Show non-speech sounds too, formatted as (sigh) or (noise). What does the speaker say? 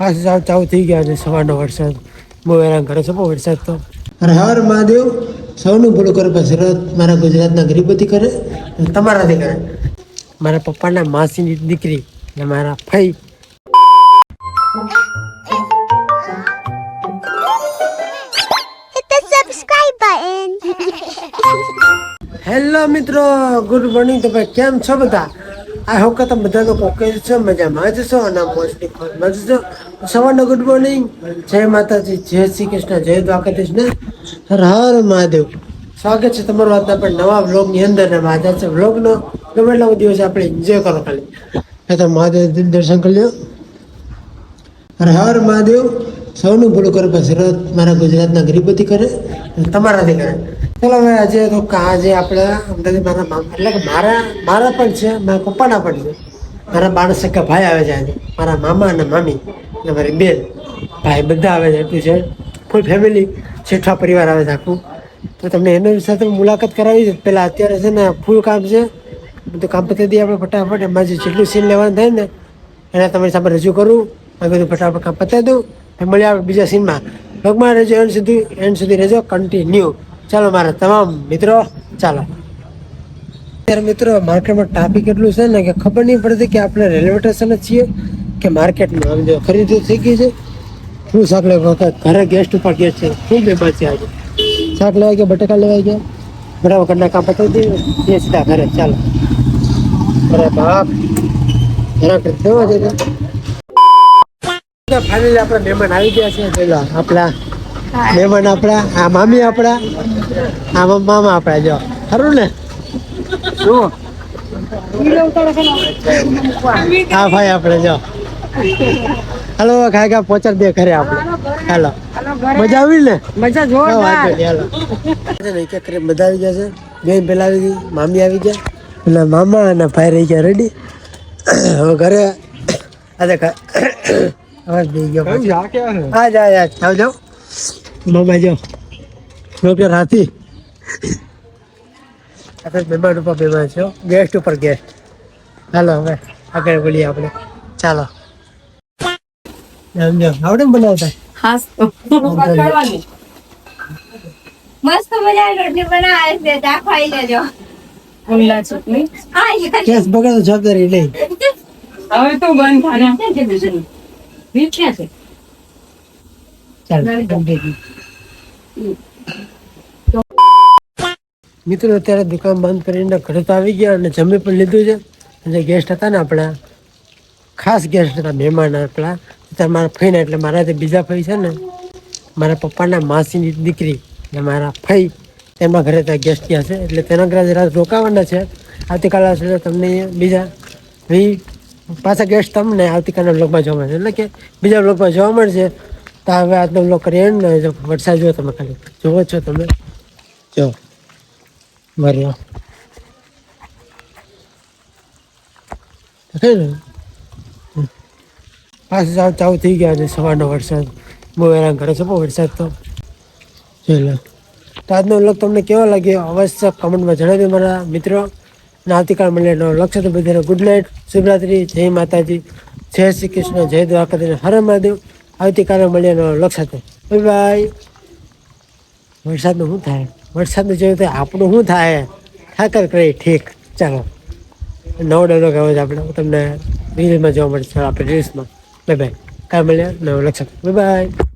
પાછું સાવ ચાલુ થઈ ગયા છે સવારનો વરસાદ. બહુ હેરાન કરે છે બહુ વરસાદ તો. અરે હર મહાદેવ સૌનું ભૂલું કરે પછી શરૂઆત મારા ગુજરાતના ગરીબોથી કરે અને તમારાથી કરે. મારા પપ્પાના માસીની દીકરી અને મારા ફઈ. હેલો (laughs) મિત્રો ગુડ મોર્નિંગ તો ભાઈ કેમ છો બધા? આ હોપ કે તમે બધા લોકો ઓકે છો, મજામાં જ છો અને મોસ્ટલી ફોનમાં જ છો. સવારનો ગુડ મોર્નિંગ જય માતાજી, જય શ્રી કૃષ્ણ, જય દ્વારકાધીશ ને હર મહાદેવ. સ્વાગત છે તમારું આજના પણ નવા વ્લોગની અંદર ને આજે છે વ્લોગનો. ગમે એટલા દિવસ આપણે એન્જોય કરો ખાલી. એ તો મહાદેવ દર્શન કરી લો હર મહાદેવ. સૌનું ભલું કરે શરૂઆત મારા ગુજરાતના ગરીબોથી કરે તમારાથી કરે. ચાલો, હવે આજે તો આજે આપણે અમદાવાદ મારા એટલે કે મારા મારા પણ છે, મારા પપ્પાના પણ છે. મારા માણસ સગા ભાઈ આવે છે આજે. મારા મામા અને મામી, અને મારી બેન, ભાઈ બધા આવે છે એટલું છે. ફૂલ ફેમિલી છેઠા પરિવાર આવે છે આખું. તો તમને એના સાથે મુલાકાત કરાવી છે. પહેલાં અત્યારે છે ને ફૂલ કામ છે. બધું કામ દઈએ આપણે ફટાફટ. એમાં જેટલું સીન લેવાનું થાય ને, એને તમારી સામે રજૂ કરું. મેં બધું ફટાફટ કામ પતાવી દઉં. તો મળીએ બીજા સીનમાં. લોકમાં રહેજો એન્ડ સુધી એન્ડ સુધી રહેજો કન્ટિન્યુ ચાલો મારા તમામ મિત્રો, ચાલો. અત્યારે મિત્રો, માર્કેટમાં ટ્રાફિક એટલું છે ને કે ખબર નહીં પડતી કે આપણે રેલવે સ્ટેશન છીએ કે માર્કેટમાં આમ જો ખરીદી થઈ ગઈ છે. શું શાક લેવા ઘરે ગેસ્ટ ઉપર ગેસ્ટ છે. ખૂબ બેમાર છે આજે? શાક લેવા ગયા, બટાકા લેવા ગયા? બરાબર, ઘરના કામ પતાવી દઈએ જઈએ સીધા ઘરે, ચાલો. અરે બાપ. કેવા છે ફાઇનલી આપણા મહેમાન આવી ગયા છે. પેલા આપણા મહેમાન આપણા આ મામી આપણા આ મામા આપણા જો. ખરું ને? શું? હા ભાઈ આપણે જો. હાલો ખાઈ ખા પહોંચાડ દે ઘરે આપણે. હાલો. મજા આવી ને? મજા નહીં, હાલો. એક એક બધા આવી ગયા છે. બેન પેલા આવી ગઈ મામી આવી ગયા. એટલે મામા અને ભાઈ રહી ગયા રેડી હવે ઘરે આજે અવાજ દઈ ગયો પાછો. હા જા જા જાઓ જાઓ મામા જાઓ ડોક્ટર હાથી આપણે મહેમાન ઉપર મહેમાન છો ગેસ્ટ ઉપર ગેસ્ટ હાલો હવે આગળ બોલીએ આપણે ચાલો જો આવડે ને બનાવતા હાસ તો મસ્ત મજાની રોટલી બનાવે છે તા ખાઈ લેજો ઉલ્લા ચટણી હા કેસ બગડે જવાબદારી લઈ હવે તો બંધ થાય રીત ક્યાં છે? મિત્રો અત્યારે દુકાન બંધ કરીને ઘરે તો આવી ગયા અને જમી પણ લીધું છે. અને જે ગેસ્ટ હતા ને આપણા ખાસ ગેસ્ટ હતા મહેમાન આપણા અત્યારે મારા ફઈને એટલે મારા જે બીજા ફઈ છે ને મારા પપ્પાના માસીની દીકરી ને મારા ફઈ તેમના ઘરે ત્યાં ગેસ્ટ ત્યાં છે. એટલે તેના ઘરે જરા રોકાવાના છે. આવતીકાલે તમને બીજા વી પાછા ગેસ્ટ તમને આવતીકાલના બ્લોગમાં જોવા મળશે. એટલે કે બીજા બ્લોગમાં જોવા મળશે. તો હવે આજનો બ્લોગ કરીએ ને, જો વરસાદ જુઓ તમે ખાલી જુઓ છો તમે. જો, મારી. પાછું સાવ ચાલુ થઈ ગયા છે સવારનો વરસાદ. બહુ હેરાન કરે છે બહુ વરસાદ તો. ચલો તો આજનો બ્લોગ તમને કેવો લાગ્યો? અવશ્ય કમેન્ટમાં જણાવજો મારા મિત્રો. અને આવતીકાલ મળીએ લક્ષ્ય તો બધાને ગુડ નાઇટ. શિવરાત્રી, જય માતાજી. જય શ્રી કૃષ્ણ, જય દ્વારકાધીશ. હર મહાદેવ. આવતીકાલે મળીએ લક્ષ્ય બાય બાય વરસાદનું શું થાય? વરસાદનું જોયું થાય, આપણું શું થાય? ઠાકર કરી, ઠીક. ચાલો. નવો ડાયલોગ કહેવો છે આપણે. તમને રીલ્સમાં જોવા મળશે, આપણે રીલ્સમાં બાય બાય કાલે મળ્યા નવો બાય બાય